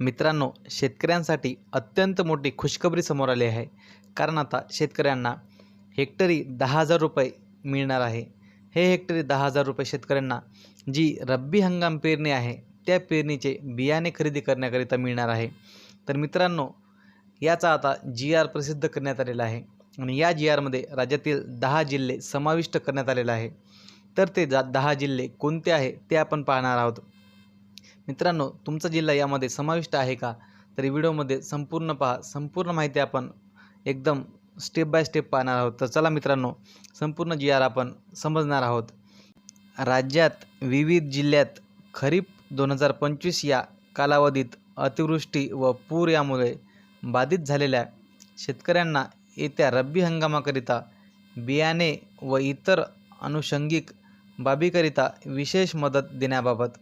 मित्रांनो शेतकऱ्यांसाठी अत्यंत मोठी खुशखबरी समोर आली आहे. कारण आता शेतकऱ्यांना हेक्टरी दहा हजार रुपये मिळणार आहे. हे हेक्टरी दहा हजार रुपये शेतकऱ्यांना जी रब्बी हंगाम पेरणी आहे त्या पेरणीचे बियाणे खरेदी करण्याकरिता मिळणार आहे. तर मित्रांनो याचा आता जी आर प्रसिद्ध करण्यात आलेला आहे आणि या जी आरमध्ये राज्यातील दहा जिल्हे समाविष्ट करण्यात आलेले आहे. तर ते जा दहा जिल्हे कोणते आहे ते आपण पाहणार आहोत. मित्रांनो तुमचा जिल्हा यामध्ये समाविष्ट आहे का? तर व्हिडिओमध्ये संपूर्ण पहा. संपूर्ण माहिती आपण एकदम स्टेप बाय स्टेप पाहणार आहोत. तर चला मित्रांनो संपूर्ण जी आर आपण समजणार आहोत. राज्यात विविध जिल्ह्यात खरीप दोन हजार पंचवीस या कालावधीत अतिवृष्टी व पूर यामुळे बाधित झालेल्या शेतकऱ्यांना येत्या रब्बी हंगामाकरिता बियाणे व इतर अनुषंगिक बाबीकरिता विशेष मदत देण्याबाबत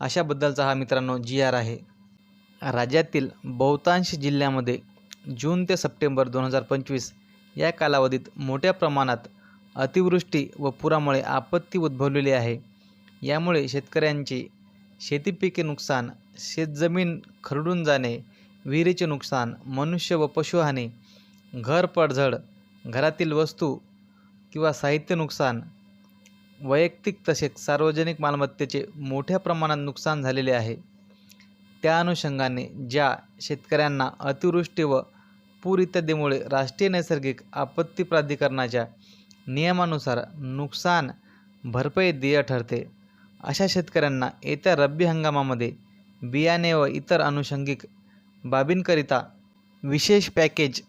अशाबद्दलचा हा मित्रांनो जी आर आहे. राज्यातील बहुतांश जिल्ह्यामध्ये जून ते सप्टेंबर दोन हजार पंचवीस या कालावधीत मोठ्या प्रमाणात अतिवृष्टी व पुरामुळे आपत्ती उद्भवलेली आहे. यामुळे शेतकऱ्यांची शेतीपिके नुकसान शेतजमीन खरडून जाणे विहिरीचे नुकसान मनुष्य व पशुहानी घर पडझड घरातील वस्तू किंवा साहित्य नुकसान वैयक्तिक तसेच सार्वजनिक मालमत्तेचे मोठ्या प्रमाणात नुकसान झालेले आहे. त्या अनुषंगाने ज्या शेतकऱ्यांना अतिवृष्टी व पूर इत्यादीमुळे राष्ट्रीय नैसर्गिक आपत्ती प्राधिकरणाच्या नियमानुसार नुकसान भरपाई देय ठरते. अशा शेतकऱ्यांना येत्या रब्बी हंगामामध्ये बियाणे व इतर अनुषंगिक बाबींकरिता विशेष पॅकेज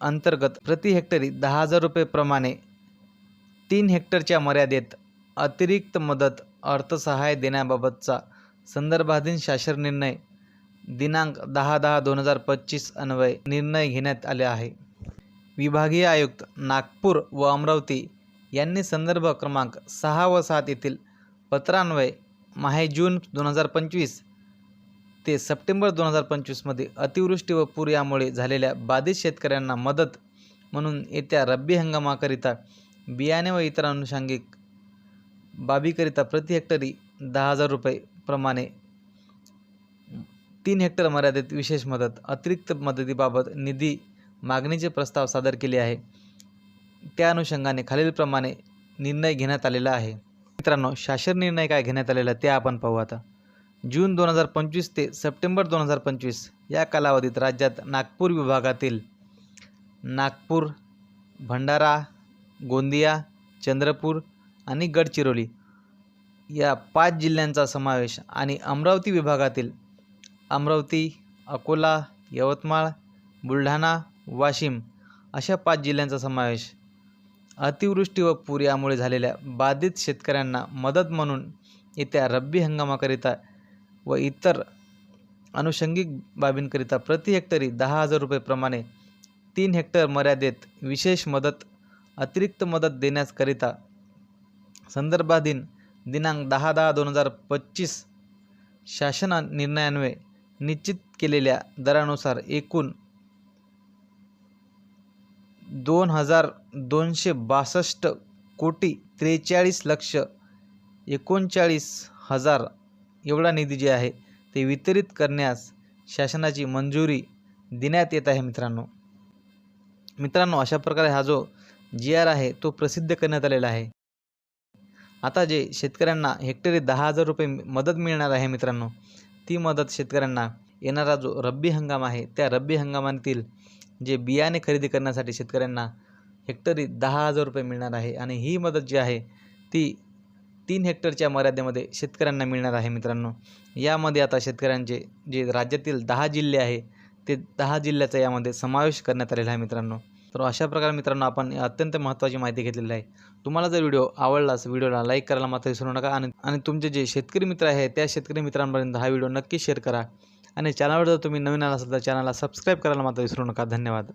अंतर्गत प्रति हेक्टरी दहा हजार रुपये प्रमाणे तीन हेक्टरच्या मर्यादेत अतिरिक्त मदत अर्थसहाय्य देण्याबाबतचा संदर्भाधीन शासन निर्णय दिनांक दहा दहा दोन हजार पच्चीस अन्वये निर्णय घेण्यात आले आहे. विभागीय आयुक्त नागपूर व अमरावती यांनी संदर्भ क्रमांक सहा व सात येथील पत्रान्वये माहे जून दोन हजार पंचवीस ते सप्टेंबर दोन हजार पंचवीसमध्ये अतिवृष्टी व पूर यामुळे झालेल्या बाधित शेतकऱ्यांना मदत म्हणून येत्या रब्बी हंगामाकरिता बियाणे व इतर अनुषंगिक बाबीकरिता प्रति हेक्टरी दहा हजार रुपये प्रमाणे तीन हेक्टर मर्यादेत विशेष मदत अतिरिक्त मदतीबाबत निधी मागणीचे प्रस्ताव सादर केले आहे. त्या अनुषंगाने खालीलप्रमाणे निर्णय घेण्यात आलेला आहे. मित्रांनो शासन निर्णय काय घेण्यात आलेला ते आपण पाहू आता. जून दोन हजार पंचवीस ते सप्टेंबर दोन हजार पंचवीस या कालावधीत राज्यात नागपूर विभागातील नागपूर भंडारा गोंदिया चंद्रपूर आणि गडचिरोली या पाच जिल्ह्यांचा समावेश आणि अमरावती विभागातील अमरावती अकोला यवतमाळ बुलढाणा वाशिम अशा पाच जिल्ह्यांचा समावेश अतिवृष्टी व पूर यामुळे झालेल्या बाधित शेतकऱ्यांना मदत म्हणून येत्या रब्बी हंगामाकरिता व इतर अनुषंगिक बाबींकरिता प्रति हेक्टरी दहा हजार रुपयेप्रमाणे तीन हेक्टर मर्यादेत विशेष मदत अतिरिक्त मदत देण्याकरिता संदर्भाधीन दिनांक दहा दहा दोन हजार पच्चीस शासन निर्णयान्वये निश्चित केलेल्या दरानुसार एकूण दोन हजार दोनशे बासष्ट कोटी त्रेचाळीस लक्ष एकोणचाळीस हजार एवढा निधी जे आहे ते वितरित करण्यास शासनाची मंजुरी देण्यात येत आहे मित्रांनो. मित्रांनो अशा प्रकारे हा जो जी आर आहे तो प्रसिद्ध करण्यात आलेला आहे. आता जे शेतकऱ्यांना हेक्टरी दहा हजार रुपये मदत मिळणार आहे मित्रांनो ती मदत शेतकऱ्यांना येणारा जो रब्बी हंगाम आहे त्या रब्बी हंगामातील जे बियाणे खरेदी करण्यासाठी शेतकऱ्यांना हेक्टरी दहा हजार रुपये मिळणार आहे आणि ही मदत जी आहे ती तीन हेक्टरच्या मर्यादेमध्ये शेतकऱ्यांना मिळणार आहे मित्रांनो. यामध्ये आता शेतकऱ्यांचे जे राज्यातील दहा जिल्हे आहे ते दहा जिल्ह्याचा यामध्ये समावेश करण्यात आलेला आहे मित्रांनो. तर अशा प्रकारे मित्रांनो आपण अत्यंत महत्त्वाची माहिती घेतलेली आहे. तुम्हाला जर व्हिडिओ आवडलास व्हिडिओला लाईक करायला मात्र विसरू नका आणि आणि तुमचे जे शेतकरी मित्र आहे त्या शेतकरी मित्रांपर्यंत हा व्हिडिओ नक्की शेअर करा. आणि चॅनलवर जर तुम्ही नवीन आला असाल तर चॅनलला सबस्क्राईब करायला मात्र विसरू नका. धन्यवाद.